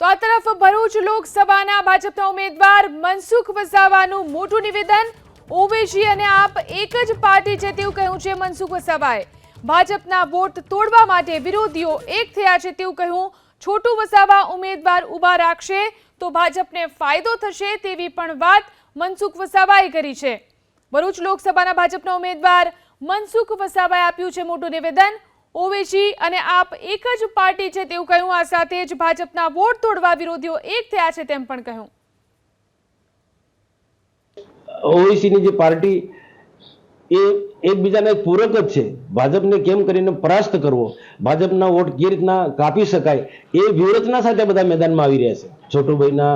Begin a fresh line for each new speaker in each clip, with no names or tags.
તો આ તરફ ભરૂચ લોકસભાના ભાજપના ઉમેદવાર મનસુખ વસાવાનું મોટું નિવેદન. ઓવેશી અને આપ એક જ પાર્ટી છે તેવું કહ્યું છે મનસુખ વસાવાએ. ભાજપના વોટ તોડવા માટે વિરોધીઓ એક થયા છે તેવું કહ્યું. છોટું વસાવા ઉમેદવાર ઊભા રાખશે તો ભાજપને ફાયદો થશે તેવી પણ વાત મનસુખ વસાવાએ કરી છે. ભરૂચ લોકસભાના ભાજપના ઉમેદવાર મનસુખ વસાવાએ આપ્યું છે મોટું નિવેદન. ઓવેસી અને આપ એક જ પાર્ટી છે તેવું કહ્યું. આ સાથે જ ભાજપના વોટ તોડવા વિરોધીઓ એક થયા છે તેમ પણ કહ્યું.
ઓવેસીની જે પાર્ટી એ એકબીજાના એક પૂરક જ છે. ભાજપને કેમ કરીને પરાસ્ત કરવો? ભાજપના વોટ કેવી રીતના કાપી શકાય? એ વ્યૂહરચના સાથે બધા મેદાનમાં આવી રહ્યા છે. છોટુભાઈના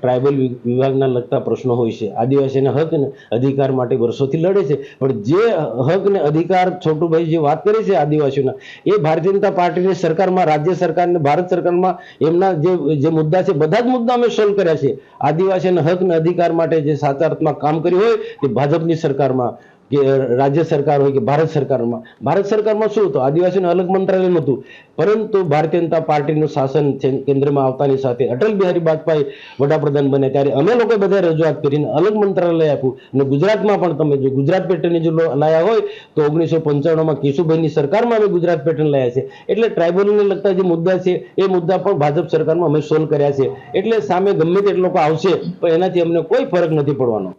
ટ્રાઇબલ વિભાગના લગતા પ્રશ્નો હોય છે. આદિવાસીના હક ને અધિકાર માટે વર્ષોથી લડે છે. પણ જે હક ને અધિકાર છોટુભાઈ જે વાત કરે છે આદિવાસીઓના, એ ભારતીય જનતા પાર્ટીની સરકારમાં, રાજ્ય સરકાર અને ભારત સરકારમાં એમના જે જે મુદ્દા છે, બધા જ મુદ્દા અમે સોલ્વ કર્યા છે. આદિવાસીના હક ને અધિકાર માટે જે સાચા અર્થમાં કામ કર્યું હોય તે ભાજપની સરકારમાં. કે રાજ્ય સરકાર હોય કે ભારત સરકારમાં. ભારત સરકારમાં શું હતું? આદિવાસીનું અલગ મંત્રાલય નહોતું. પરંતુ ભારતીય જનતા પાર્ટીનું શાસન કેન્દ્રમાં આવતાની સાથે અટલ બિહારી વાજપેયી વડાપ્રધાન બન્યા. ત્યારે અમે લોકોએ બધા રજૂઆત કરીને અલગ મંત્રાલય આપ્યું. અને ગુજરાતમાં પણ તમે જો ગુજરાત પેટર્નની જો લાયા હોય, તો ઓગણીસો પંચાણુંમાં કેશુભાઈની સરકારમાં અમે ગુજરાત પેટર્ન લાયા છે. એટલે ટ્રાઇબલને લગતા જે મુદ્દા છે, એ મુદ્દા પણ ભાજપ સરકારમાં અમે સોલ્વ કર્યા છે. એટલે સામે ગમે તે લોકો આવશે, પણ એનાથી અમને કોઈ ફરક નથી પડવાનો.